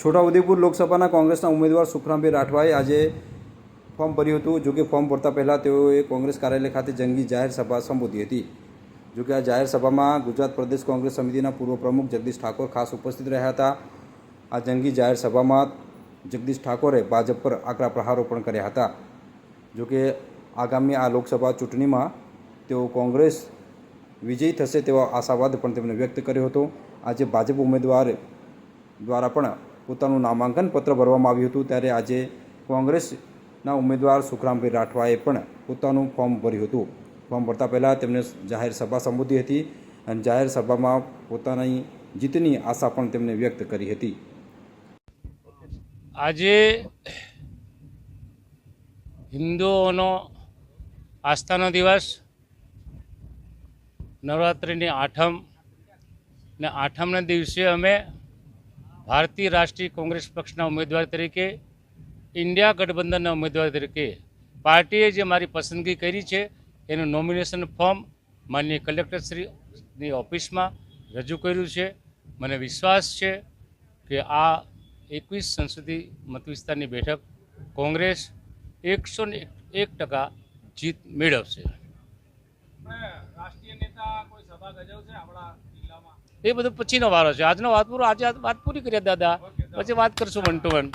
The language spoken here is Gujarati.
છોટાઉદેપુર લોકસભાના કોંગ્રેસના ઉમેદવાર સુખરામભાઈ રાઠવાએ આજે ફોર્મ ભર્યું હતું. જોકે ફોર્મ ભરતા પહેલાં તેઓએ કોંગ્રેસ કાર્યાલય ખાતે જંગી જાહેર સભા સંબોધી હતી. જોકે આ જાહેર સભામાં ગુજરાત પ્રદેશ કોંગ્રેસ સમિતિના પૂર્વ પ્રમુખ જગદીશ ઠાકોર ખાસ ઉપસ્થિત રહ્યા હતા. આ જંગી જાહેર સભામાં જગદીશ ઠાકોરે ભાજપ પર આકરા પ્રહારો પણ કર્યા હતા. જોકે આગામી આ લોકસભા ચૂંટણીમાં તેઓ કોંગ્રેસ વિજયી થશે તેવો આશાવાદ પણ તેમણે વ્યક્ત કર્યો હતો. આજે ભાજપ ઉમેદવાર દ્વારા પણ પોતાનું નામાંકન પત્ર ભરવામાં આવ્યું હતું ત્યારે આજે કોંગ્રેસના ઉમેદવાર સુખરામભાઈ રાઠવાએ પણ પોતાનું ફોર્મ ભર્યું હતું. ફોર્મ ભરતા પહેલાં તેમણે જાહેર સભા સંબોધી હતી અને જાહેર સભામાં પોતાની જીતની આશા પણ તેમણે વ્યક્ત કરી હતી. આજે હિન્દુઓનો આસ્થાનો દિવસ, નવરાત્રિની આઠમ ને આઠમના દિવસે અમે ભારતીય રાષ્ટ્રીય કોંગ્રેસ પક્ષના ઉમેદવાર તરીકે, ઇન્ડિયા ગઠબંધનના ઉમેદવાર તરીકે પાર્ટીએ જે મારી પસંદગી કરી છે, એનું નોમિનેશન ફોર્મ માનનીય કલેક્ટરશ્રીની ઓફિસમાં રજૂ કર્યું છે. મને વિશ્વાસ છે કે આ એકવીસ સંસદીય મતવિસ્તારની બેઠક કોંગ્રેસ એકસો એક ટકા જીત મેળવશે. રાષ્ટ્રીય નેતા કોઈ સભા ગજવશે આપણા એ બધું પછીનો વારો છે. આજનો વાત પૂરો આજે વાત પૂરી કરીએ દાદા. પછી વાત કરશું વન ટુ વન